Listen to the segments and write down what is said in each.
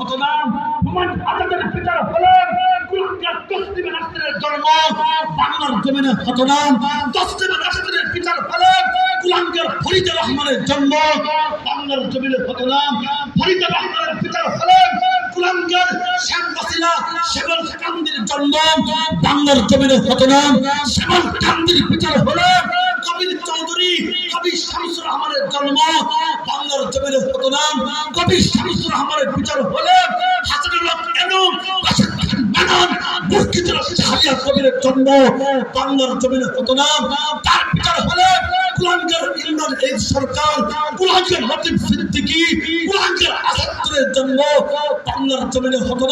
হতো না হুমায়ুন আজাদের বিচার হলেন জন্ম, বাংলার জমিনে হতো না তসলিমে নাসরিনের বিচার হলেন কুলঙ্গিয়ার ফরিদুর রহমানের জন্ম, বাংলার জমিনে হতো না ফরিদুর রহমানের বিচার হলেন কুলঙ্গিয়ার শেখ হাসিনা, শেবল কান্দির জন্ম, বাংলার জমিনে হতো না। শেবল কান্দির বিচার হলেন কবির চৌধুরী, কবি শামসুর রহমানের জন্ম, বাংলার জমিনে হতো না। কবি শামসুর রহমানের বিচার হলে হাসানুল্লাহ এনুম আসাদ খান মেনন বাংলার জমিনে হতো তার বিচার হলে কুলাঙ্গের ইমরান এই সরকার কুলাঙ্গের লতিফ সিদ্দিকী কুলাঙ্গের আসাদুরের জন্ম বাংলার জমিনে হতো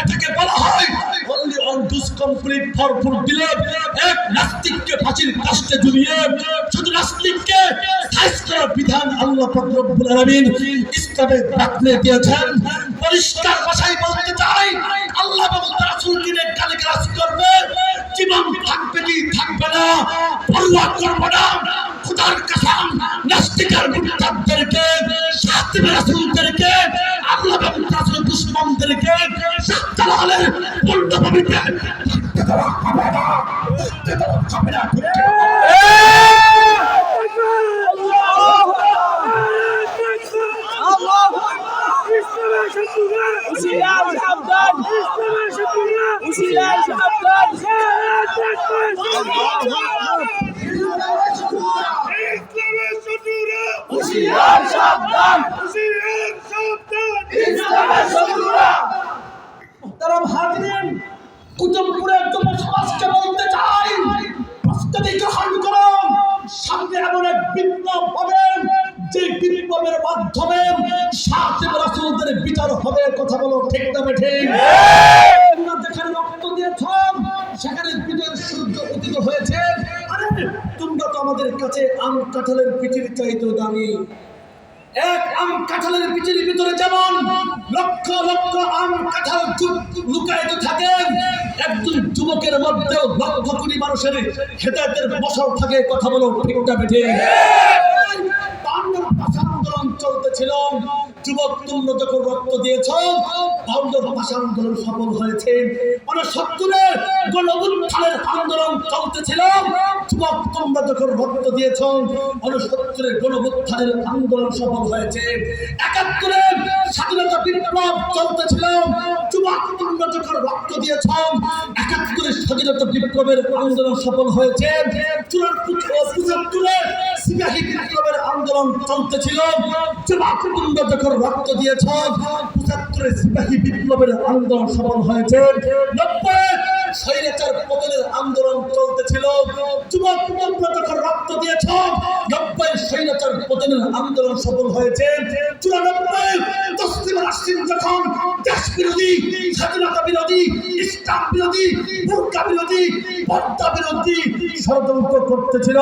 এটাকে বলা হয় only on those complete for for দিলে এক নাস্তিককে ফাঁসির কাস্টে ঝুলিয়ে শুধু নাস্তিককে সাইজ বিধান আল্লাহ পাক রব্বুল ইসলামে রাখলে দিয়েছেন। পরিষ্কার ভাষায় বলতে চাই, আল্লাহ করবে, জীবন থাকবে কি থাকবে না না। খোদার কসম, নাস্তিকের মুক্তাদেরকে শাস্তি রাসূলদেরকে, আল্লাহ এবং তার রাসূলের দুশমনদেরকে, সাত্তালালের পূর্ণভূমিতে থাকতে দেওয়া হবে না। থাকতে ঠিক কি? হুশিয়ার সাবধান হুশিয়ার সাবধান হুশিয়ার সাবধান ইসলামের শত্রুরা তারা হাজিরেন কুতুবপুরের যুব সমাজকে বলতে চাই প্রস্তুতি গ্রহণ করুন সামনে এমন এক বিপ্লব হবে যে বিপ্লবের মাধ্যমে সাহেব রাসূলদের বিচার হবে কথা বলো ঠিক না ঠিক? তোমরা যেখানে রক্ত দিয়েছ সেখানে সূর্য উদিত হয়েছে। আরে তোমরা তো আমাদের কাছে আম কাঁঠালের পিচির চাইতেও দামি। এক আম কাঁঠালের পিচের ভিতরে যেমন লক্ষ লক্ষ আম কাঁঠাল লুকায়িত থাকে একজন যুবকের মধ্যেও লক্ষ কোটি মানুষের হেদায়তের বসর থাকে কথা বলো ঠিকটা বেঠে আন্দোলন চলতেছিল। যুবক, তোমরা যখন রক্ত দিয়েছ বাংলার ভাষা আন্দোলন সফল হয়েছে। মানে সত্তরের গণউত্থানের আন্দোলন চলতেছিল। যুবক, তোমরা যখন রক্ত দিয়েছ অনসত্তরের গণউত্থানের আন্দোলন সফল হয়েছে। একাত্তরে স্বাধীনতা বিপ্লব চলতেছিল। যুবক, তোমরা যখন রক্ত দিয়েছ একাত্তরের স্বাধীনতা বিপ্লবের আন্দোলন সফল হয়েছে। পঁচাত্তরে সিপাহী বিপ্লবের আন্দোলন চলতেছিল। যুবক, তোমরা যখন রক্ত দিয়েছ পঁচাত্তরের সিপাহী বিপ্লবের আন্দোলন সফল হয়েছে। নব্বই স্বৈরাচার পতনের আন্দোলন চলতেছিল। যুবক তোমরা যখন রক্ত দিয়েছ, নব্বই স্বৈরাচার পতনের আন্দোলন সফল হয়েছে। চুরানব্বই, তসলিম রাশিদ যখন দেশ বিরোধী, স্বাধীনতা বিরোধী, ইসলাম বিরোধী বুর্কা বিরোধী, পর্দা বিরোধী ষড়যন্ত্র করতেছিল।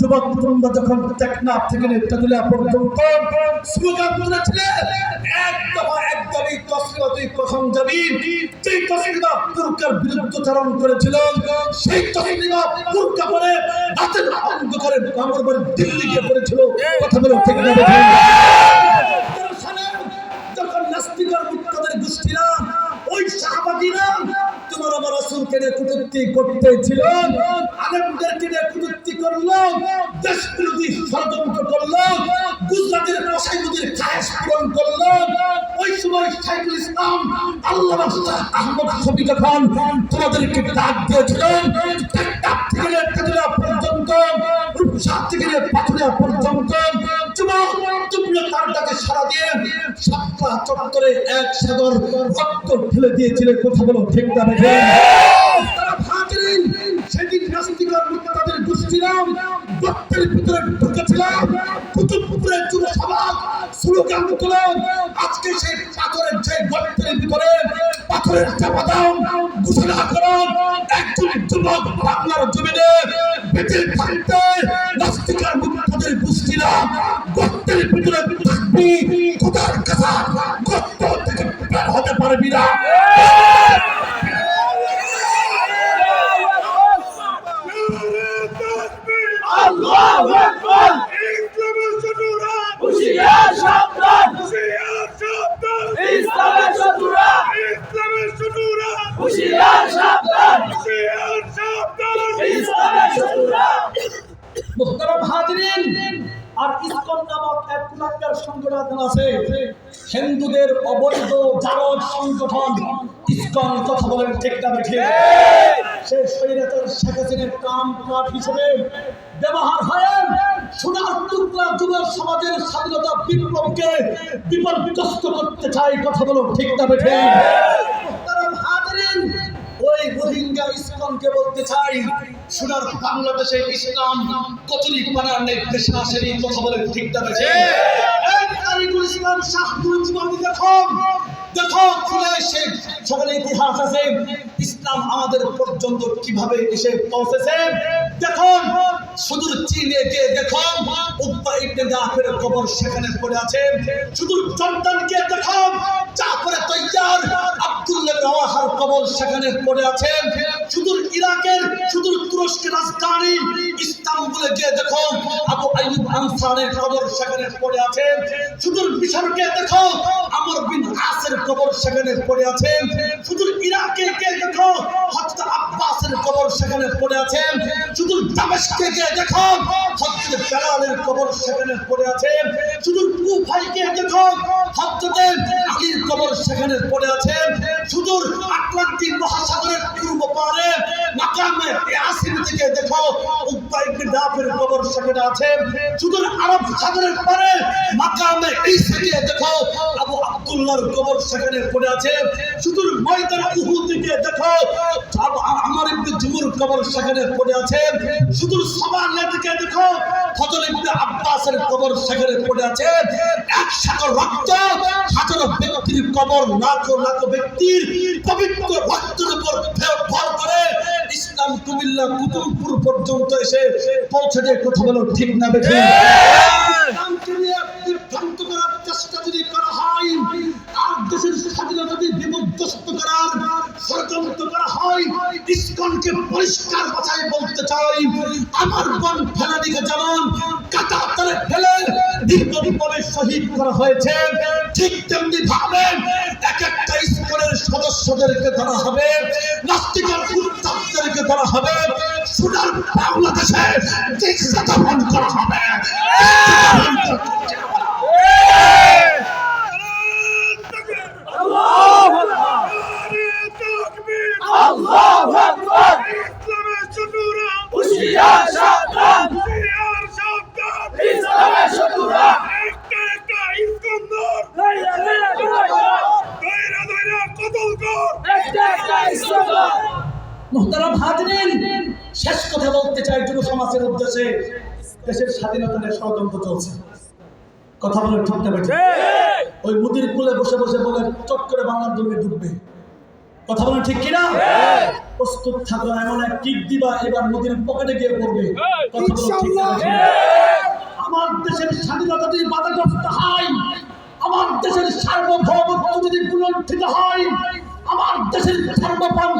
যুবক তোমরা যখন টেকনাফ থেকে নেত্রকোনা পর্যন্ত স্লোগান তুলেছিলে, এক দফা এক দাবি তসলিমা তুই কখন তসলিমা বুর্কার বিরুদ্ধচারণ করেছিলেন সেই তসলিমা বুর্কা পরে রাতের অন্ধকারে কামড় বাড়ি দিল্লি গিয়ে পড়েছিল। কথা বলে ঠিক না যখন নাস্তিকর মুক্তাদের গোষ্ঠীরা, ওই সাহাবাদীরা আমার রাসূলকে নিয়ে কটূক্তি করতেছিল আলেমদেরকে নিয়ে কটূক্তি করল। দেশ বিরোধী ষড়যন্ত্র করল। গুজরাটের কসাই নদীর খায়েশ পূরণ করল। ওই সময় শাইখুল ইসলাম আল্লাহ আহমদ শফি যখন তোমাদেরকে ডাক দিয়েছিলেন পর্যন্ত, রূপসা থেকে নিয়ে পর্যন্ত সারা দিয়ে চত্বরে এক সাগর রক্ত ফেলে দিয়েছিলে। কথা বলো ঠিক না তারা ভাগলেন সেদিন নাস্তিকর মুক্তাদের গোষ্ঠীরাম গর্তের ভিতরে ঢুকেছিলাম কুতুবপুরে যুব সমাজ স্লোগান তুলে আজকে সেই পাথরের যে গর্তের ভিতরে পাথরের চাপা দাও ঘোষণা করুন একজন যুবক বাংলার জমিনে বেঁচে থাকতে নাস্তিকার মুক্তাদের গোষ্ঠীরা গর্তের ভিতরে থাকবি। খোদার কাছা গর্ত থেকে বের হতে পারবি না আল্লাহু আকবার হুশিয়ার সাবধান ইসলামের হুশিয়ার সাবধান ইসলামের শত্রুরা মুহতারাম হাজরিন আর ইসকন নামক এক কুলাঙ্গার সংগঠন আছে। হিন্দুদের অবৈধ জারজ সংগঠন। ইসকন কথা বলেন ঠিক না বেঠে। সে শরীরের শেখ কাম কাঠ হিসেবে ব্যবহার হয়। সোনার টুকরা যুব সমাজের স্বাধীনতা বিপ্লবকে বিপর্যস্ত করতে চাই, কথা বলো ঠিক না বেঠে। বলতে চাই। সোনার বাংলাদেশে ইসলাম কচুরি পানার নির্দেশে আসেনি কথা বলে ঠিক দাঁড়াচ্ছে তারিকুল ইসলাম শাহ জীবনী দেখো দেখো খুলে সে সকলে ইতিহাস আছে। ইসলাম আমাদের পর্যন্ত কীভাবে এসে পৌঁছেছে দেখুন সুদূর চীনে গিয়ে দেখুন উব্বা ইবনে জাফরের কবর সেখানে পড়ে আছে। সুদূর জর্দানকে দেখুন, জাফর তৈয়ার আব্দুল্লাহ রাওয়াহার কবর সেখানে পড়ে আছে। সুদূর ইরাকের, সুদূর তুরস্কের রাজধানী ইস্তাম্বুলে গিয়ে দেখো আবু আইয়ুব আনসারের কবর সেখানে পড়ে আছে। সুদূর মিশরকে দেখো আমর বিন আসের কবর সেখানে পড়ে আছে। সুদূর ইরাকে গিয়ে দেখো হযরত আব্বাসের কবর সেখানে পড়ে আছে। সুদূর দামেস্কে গিয়ে দেখো হযরত বেলালের কবর সেখানে পড়ে আছে। সুদূর কুফায় গিয়ে দেখো হযরত আলীর কবর সেখানে পড়ে আছে। সুদূর আটলান্টিক মহাসাগরের পূর্ব পারে মাকামে ইয়াসিন থেকে দেখো উকবা ইবনে কবর সেখানে আছে। সুদূর আরব সাগরের পারে মাকামে ঈসা দেখো আবু আব্দুল্লাহর কবর সেখানে পড়ে আছে। সুদূর ময়দান উহুদ থেকে দেখো কবর সেখানে পড়ে আছে। সুদূর সামানিয়া থেকে দেখো? ফজল ইবনে আব্বাসের কবর সেখানে পড়ে আছে। এক সাগর রক্ত, হাজারো ব্যক্তির কবর লাখ লাখ ব্যক্তির পবিত্র রক্তের উপর ভর- করে ইসলাম কুমিল্লা কুতুবপুর পর্যন্ত এসে পৌঁছে যায় কথা বলো, ঠিক না বেঠে বিভ্রান্ত করার চেষ্টা যদি করা হয়, আর দেশের স্বাধীনতা যদি বিমুগ্ধস্ত করার ষড়যন্ত্র করা হয়, ইসকনকে পরিষ্কার কথায় বলতে চাই। আমার বোন ফেলানিকে যেমন কাটা তলে ফেলে নির্মমভাবে শহীদ করা হয়েছে, ঠিক তেমনি ভাবে এক একটা ইসকনের সদস্যদেরকে ধরা হবে, নাস্তিকের উত্তাপদেরকে ধরা হবে সোনার বাংলাদেশে দীক্ষা দমন করা হবে আল্লাহু আকবার হুশিয়ার সাবধান ইসলামের শত্রুরা একটা একটা ইসলাম মোহতারাম হাজরিন শেষ কথা বলতে চাই যুব সমাজের উদ্দেশ্যে। দেশের স্বাধীনতা নিয়ে ষড়যন্ত্র চলছে। কথা বলে ঠিক না ওই মুদির কুলে বসে বসে বলে চট করে বাংলার জমি ডুববে। কথা বলেন ঠিক কিনা? প্রস্তুত থাকো এমন এক কিক দিবা এবার নদীর পকেটে গিয়ে পড়বে। বলো? আমার দেশের স্বাধীনতা যদি বাধাগ্রস্ত হয়। আমার দেশের সার্বভৌমত্ব যদি পুনরুত্থিত হয় আমার দেশের সার্বভৌম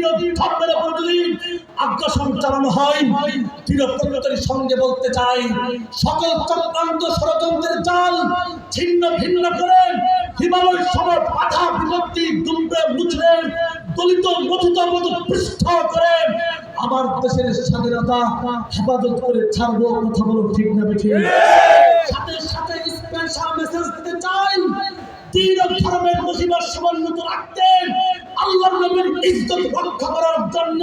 ও ধর্মের উপর যদি আগ্রাসন চালানো হয় দৃঢ়প্রত্যয়ের সঙ্গে বলতে চাই সকল চক্রান্ত ষড়যন্ত্রের ছিন্ন ভিন্ন করে হিমালয় সম বাধা বিপত্তি দুমড়ে মুচড়ে দলিত মতো পৃষ্ঠ করে আমার দেশের স্বাধীনতা হেফাজত করে ছাড়বো কথা বলো ঠিক না সাথে সাথে স্পেশাল মেসেজ দিতে চাই তিন ধর্মের মুসিবত সমন্বিত রাখতে আল্লাহর নবীর ইজ্জত রক্ষা করার জন্য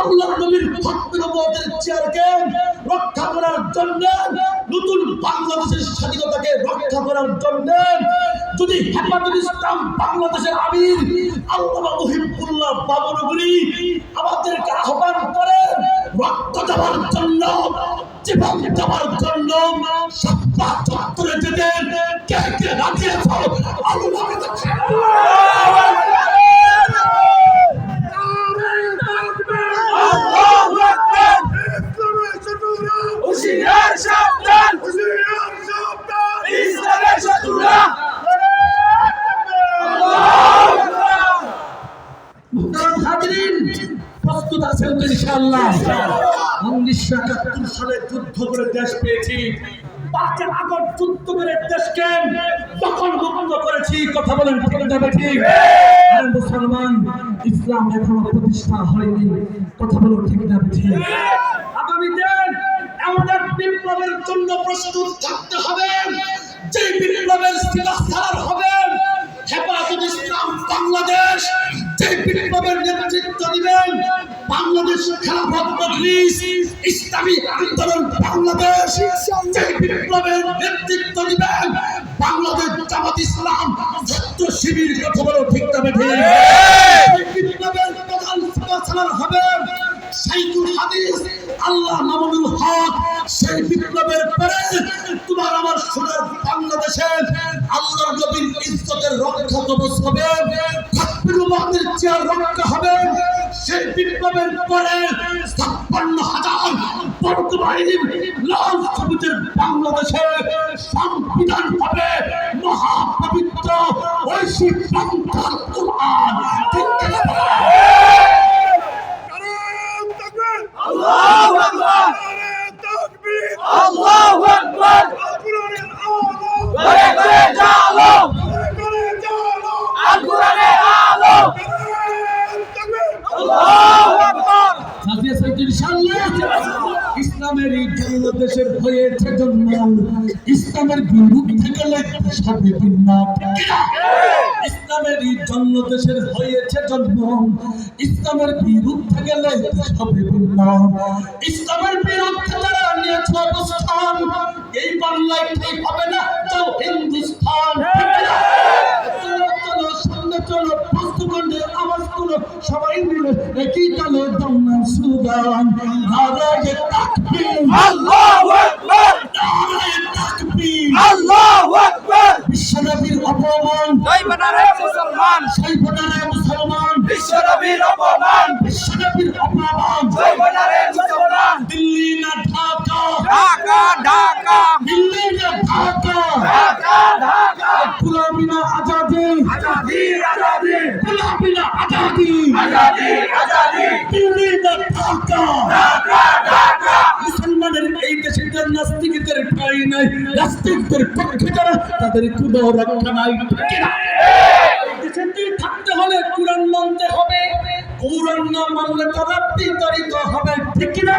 আল্লাহর নবীর ভক্ত নবতের চেয়ারকে রক্ষা করার জন্য, নতুন বাংলাদেশের স্বাধীনতাকে রক্ষা করার জন্য, যদি হেফাজত ইসলাম বাংলাদেশের আমির আল্লাহ মহিবুল্লাহ বাবুনগরী আমাদেরকে আহ্বান করে, রক্ত দেওয়ার জন্য, জীবন দেওয়ার জন্য সত্তা চত্বরে যেতে প্রস্তুত আছেন তো ইনশাআল্লাহ। উনিশশো একাত্তর সালে যুদ্ধ করে দেশ পেয়েছি। পাঁচের আগস্ট যুদ্ধ করে দেশকে মুক্ত করেছি কথা বলেন ঠিক না ঠিক? মুসলমান ইসলাম এখনও প্রতিষ্ঠা হয়নি কথা বলো ঠিক না বুঝি আগামী দিন এমন বিপ্লবের জন্য প্রস্তুত থাকতে হবে যে বিপ্লবের সিলাধার হবে হেফাজত ইসলাম বাংলাদেশ বিপ্লবের নেতৃত্ব দিবেন বাংলাদেশ খেলাফত মজলিস, ইসলামী আন্দোলন বাংলাদেশ। যে বিপ্লবের নেতৃত্ব দিবেন বাংলাদেশ জামাত ইসলাম, ছাত্র শিবির কথা ঠিক তবে বিপ্লবের প্রধান সমাচার হবে সাইকুল হাদিস, আল্লাহ মামুনুল হক। সেই বিপ্লবের পরে তোমার আমার সোনার বাংলাদেশে আল্লাহর নবীর ইজ্জতের রক্ষা কবচ হবে। চেয়ার রক্ষা হবে। সেই বিপ্লবের পরে ছাপ্পান্ন হাজার বর্তমানীর লাল সবুজের বাংলাদেশে সংবিধান হবে। মহাপবিত্র ঐশী পন্থার কুমার ঠিক কিনা বলেন? আল্লাহু আকবার আল্লাহু আকবার ঘরে ঘরে জালো আল কোরআনে আলো আল্লাহু আকবার সাথিয়া সাইদ ইনশাআল্লাহ ইসলামের এই জন্য দেশের হয়েছে জন্ম ইসলামের বিরুদ্ধে গেলে সবে ইসলামের জন্য দেশের হয়েছে জন্ম। ইসলামের বিরুদ্ধে গেলে সবে ভিন্ন। ইসলামের বিরুদ্ধে যারা নিয়েছে অবস্থান এই বাংলায় ঠিক হবে না যাও হিন্দুস্তান ঠিক না? চলো, চলো, সামনে চলো, প্রস্তুকণ্ডে আওয়াজ তুলো, সবাই মিলে একই তালে দমনা সুদান নারায়ে তাকবীর। আল্লাহু আকবার। নারায়ে তাকবীর। আল্লাহু আকবার। বিশ্বনবীর অপমান। মুসলমান। সেই ভোটারে মুসলমান। বিশ্বনবীর অপমান। বিশ্বনবীর অপমান। জয় মুসলমান। দিল্লি না ঢাকা। ঢাকা ঢাকা। দিল্লি না ঢাকা। ঢাকা ঢাকা। গুলামি না আজাদি। আজাদি আজাদি। গুলামি না আজাদি। আজাদি আজাদি। দিল্লি না ঢাকা। তাদের কোনো রক্ষা নাই ঠিক না? তুই থাকতে হলে কোরআন মানতে হবে। কোরআন না মানলে তারা বিতাড়িত হবে ঠিক না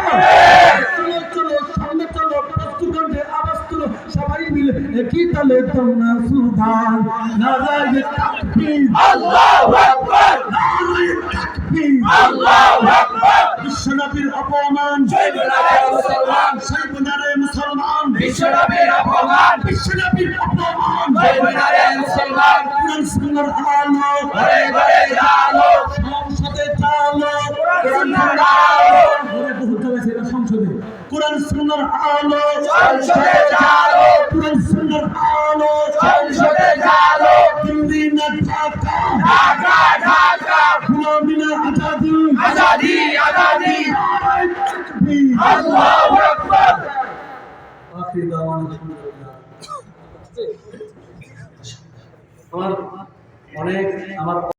চলো চলো সামনে চলো প্রস্তুতন্ত্রে আওয়াজ তুলো সবাই মিলে একই তালে তোমরা সুধান নারায় তাকবীর। আল্লাহু আকবার। নারায় তাকবীর। আল্লাহু আকবার। বিশ্বনবীর অপমান। জয় বানারে মুসলমান সেই বোনারে মুসলমান বিশ্বনবীর অপমান বিশ্বনবীর অপমান। জয় বানারে মুসলমান কোরআন সুন্নাহর আলো ঘরে ঘরে জালো সংসদে চালো কোরআন সুন্নাহর আলো। ঘরে বহুত জায়গায় সেটা সংসদে। কোরআন সুন্নাহর আলো সংসদে চালো কোরআন সুন্নাহর আলো সংসদে জালো দিল্লি না ঢাকা। ঢাকা ঢাকা। গুলামি না আজাদি আজাদি। আজাদি। আল্লাহু আকবার। আমার অনেক আমার